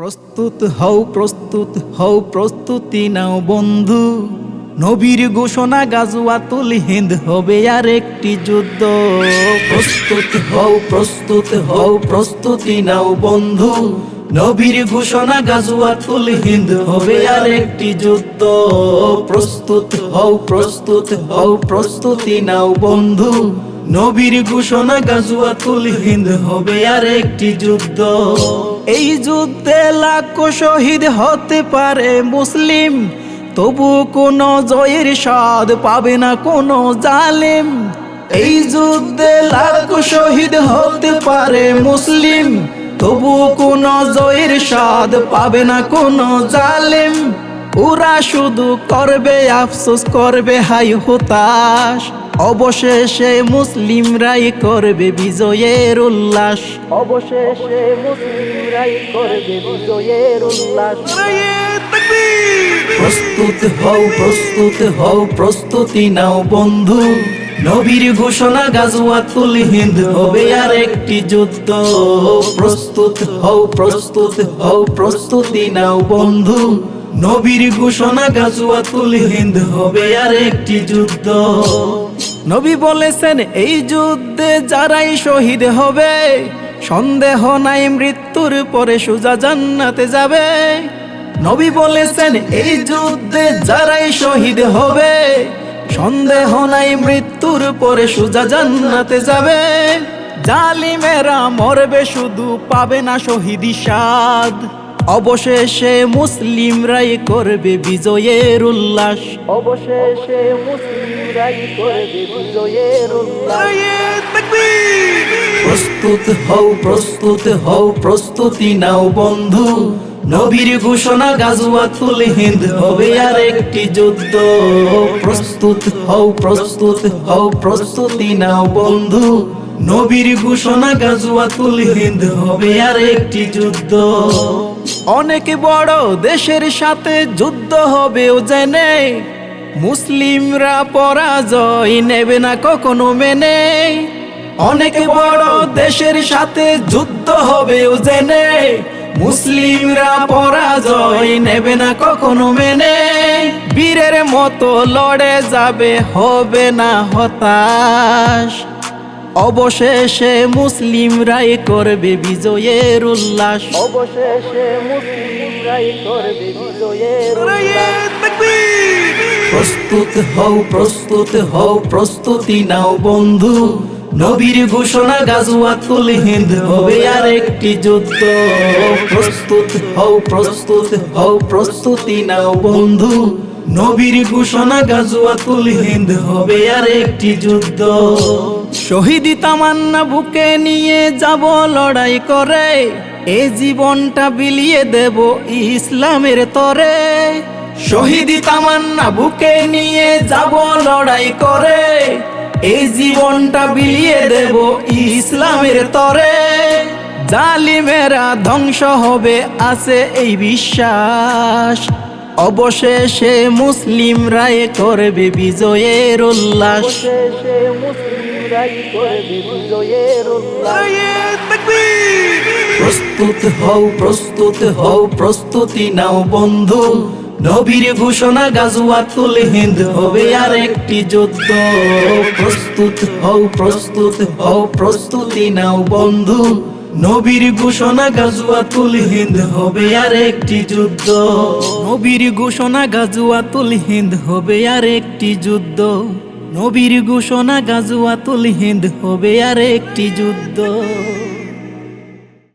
প্রস্তুত হও প্রস্তুত হও, প্রস্তুতি নাও বন্ধু। নবীর ঘোষণা গাজুয়াতুল হিন্দ হবে আর একটি যুদ্ধ। প্রস্তুত হও প্রস্তুত হও, প্রস্তুতি নাও বন্ধু। নবীর ঘোষণা গাজুয়াতুল হিন্দ হবে আর একটি যুদ্ধ। প্রস্তুত হও প্রস্তুত হও, প্রস্তুতি নাও বন্ধু। নবীর ঘোষণা গাজুয়াতুল হিন্দ হবে আর একটি যুদ্ধ। এই যুদ্ধে লাখো শহীদ হতে পারে মুসলিম। তবু কোনো জয়ের স্বাদ পাবে না কোনো জালেম। এই যুদ্ধে লাখো শহীদ হতে পারে মুসলিম। তবু কোনো জয়ের স্বাদ পাবে না কোনো জালেম। ওরা শুধু করবে আফসোস করবে হাই হতাশ। অবশেষে মুসলিমরাই করবে বিজয়ের উল্লাস। অবশেষে মুসলিমরাই করবে বিজয়ের উল্লাস। প্রস্তুত হও প্রস্তুত হও প্রস্তুতি নাও বন্ধু। নবীর ঘোষণা গাজওয়াতুল হিন্দ হবে আর একটি যুদ্ধ। প্রস্তুত হও প্রস্তুত হও প্রস্তুতি নাও বন্ধু। নবীর ঘোষণা গাজওয়াতুল হিন্দ হবে আর একটি যুদ্ধ। নবী বলেছেন, এই যুদ্ধে যারাই শহীদ হবে, সন্দেহ নাই মৃত্যুর পরে সুজা জান্নাতে যাবে। নবী বলেছেন, এই যুদ্ধে যারাই শহীদ হবে, সন্দেহ নাই মৃত্যুর পরে সুজা জান্নাতে যাবে। জালিমেরা মরবে, শুধু পাবে না শহীদি স্বাদ। অবশেষে মুসলিমরাই করবে বিজয়ের উল্লাস। অবশেষে মুসলিমরাই করবে বিজয়ের উল্লাস। প্রস্তুত হও প্রস্তুত হও প্রস্তুতি নাও বন্ধু। নবীর ঘোষণা গাজওয়াতুল হিন্দ হবে আর একটি যুদ্ধ। প্রস্তুত হও প্রস্তুত হও প্রস্তুতি নাও বন্ধু। নবীর ঘোষণা গাজওয়াতুল হিন্দ হবে আর একটি যুদ্ধ। অনেক বড় দেশের সাথে যুদ্ধ হবে ও জেনে। মুসলিমরা পরাজয় নেবে না কখনো মেনে। অনেক বড় দেশের সাথে যুদ্ধ হবে ও জেনে। মুসলিমরা পরাজয় নেবে না কখনো মেনে। বীরের মতো লড়ে যাবে, হবে না হতাশ। অবশেষে মুসলিমরাই করবে বিজয়ের উল্লাস অবশেষে মুসলিমরাই করবে বিজয়ের প্রস্তুত হও প্রস্তুত হও প্রস্তুতি নাও বন্ধু। নবীর ঘোষণা গাজওয়াতুল হিন্দ হবে আর একটি যুদ্ধ। প্রস্তুত হও প্রস্তুত হও প্রস্তুতি নাও বন্ধু। নবীর ঘোষণা গাজওয়াতুল হিন্দ হবে আর একটি যুদ্ধ। শহীদি তামান্না বুকে নিয়ে যাব লড়াই করে। এ জীবনটা বিলিয়ে দেব ইসলামের তরে। শহীদি তামান্না বুকে নিয়ে যাব লড়াই করে। এই জীবনটা বিলিয়ে দেব ইসলামের তরে। জালিমেরা ধ্বংস হবে, আছে এই বিশ্বাস। অবশেষে মুসলিমরাই করবে বিজয়ের উল্লাস। বিজয়ের প্রস্তুত হও প্রস্তুত হও প্রস্তুতি নাও বন্ধু। নবীর ঘোষণা গাজওয়াতুল হিন্দ হবে আর একটি যুদ্ধ। প্রস্তুত হও প্রস্তুত হও প্রস্তুতি নাও বন্ধু। নবীর ঘোষণা গাজওয়াতুল হিন্দ হবে আর একটি যুদ্ধ। নবীর ঘোষণা গাজওয়াতুল হিন্দ হবে আর একটি যুদ্ধ। নবীর ঘোষণা গাজওয়াতুল হিন্দ হবে আর একটি যুদ্ধ।